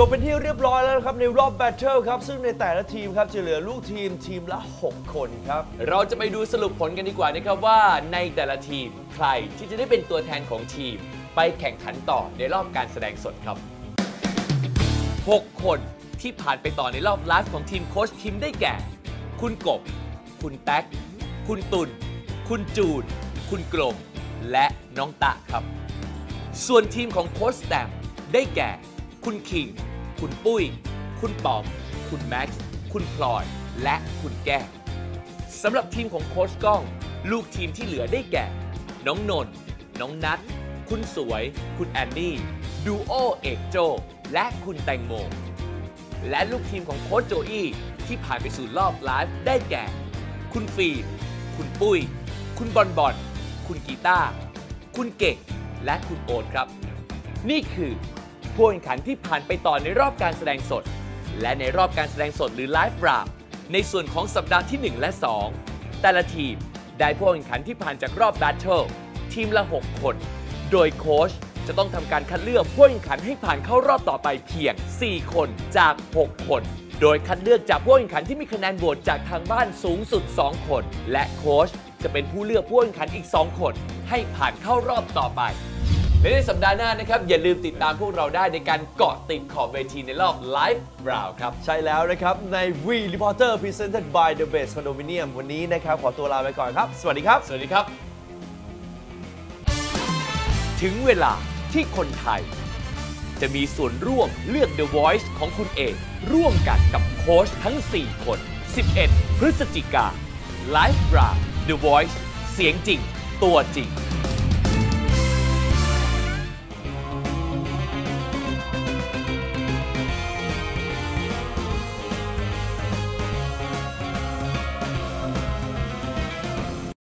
จบเป็นที่เรียบร้อยแล้วครับในรอบแบทเทิลครับ ซึ่งในแต่ละทีมครับจะเหลือลูกทีมทีมละ 6 คนครับ เราจะไปดูสรุปผลกันดีกว่านะครับว่าในแต่ละทีมใครที่จะได้เป็นตัวแทนของทีม ไปแข่งขันต่อในรอบการแสดงสดครับ 6 คนที่ผ่านไปต่อในรอบลฟ์ของทีมโค้ชคิมได้แก่ คุณกบ คุณแท็ก คุณตุลคุณจูน คุณกลม และน้องตะครับ ส่วนทีมของโค้ชแตมได้แก่ คุณคิง คุณปุ้ย คุณปอม คุณแม็กซ์ คุณพลอย และคุณแก้วสำหรับทีมของโค้ชก้อง ลูกทีมที่เหลือได้แก่ น้องนนท์น้องนัท คุณสวย คุณแอนนี่ ดูโอเอกโจ และคุณแตงโม และลูกทีมของโค้ชโจอี้ที่ผ่านไปสู่รอบไลฟ์ได้แก่ คุณฟีนคุณปุ้ย คุณบอลบอล คุณกีตาร์ คุณเก่ง และคุณโอ๊ตครับ นี่คือ ผู้แข่งขันที่ผ่านไปต่อในรอบการแสดงสด และในรอบการแสดงสดหรือไลฟ์ราในส่วนของสัปดาห์ที่ 1 และ 2 แต่ละทีมได้ผู้แข่งขันที่ผ่านจากรอบแบทเทิลทีมละ 6 คน โดยโค้ชจะต้องทำการคัดเลือกผู้แข่งขันให้ผ่านเข้ารอบต่อไปเพียง 4 คนจาก 6 คน โดยคัดเลือกจากผู้แข่งขันที่มีคะแนนโหวตจากทางบ้านสูงสุด 2 คน และโค้ชจะเป็นผู้เลือกผู้แข่งขันอีก 2 คน ให้ผ่านเข้ารอบต่อไป และในสัปดาห์หน้านะครับอย่าลืมติดตามพวกเราได้ในการเกาะติดขอบเวทีในรอบ Live Round ครับ ใช่แล้วนะครับ ใน V Reporter Presented by The Base Condominium วันนี้นะครับ ขอตัวลาไปก่อนครับ สวัสดีครับ สวัสดีครับ ถึงเวลาที่คนไทย จะมีส่วนร่วมเลือก The Voice ของคุณเอง ร่วมกันกับโค้ชทั้ง 4 คน 11 พฤศจิกา Live Round The Voice เสียงจริง ตัวจริง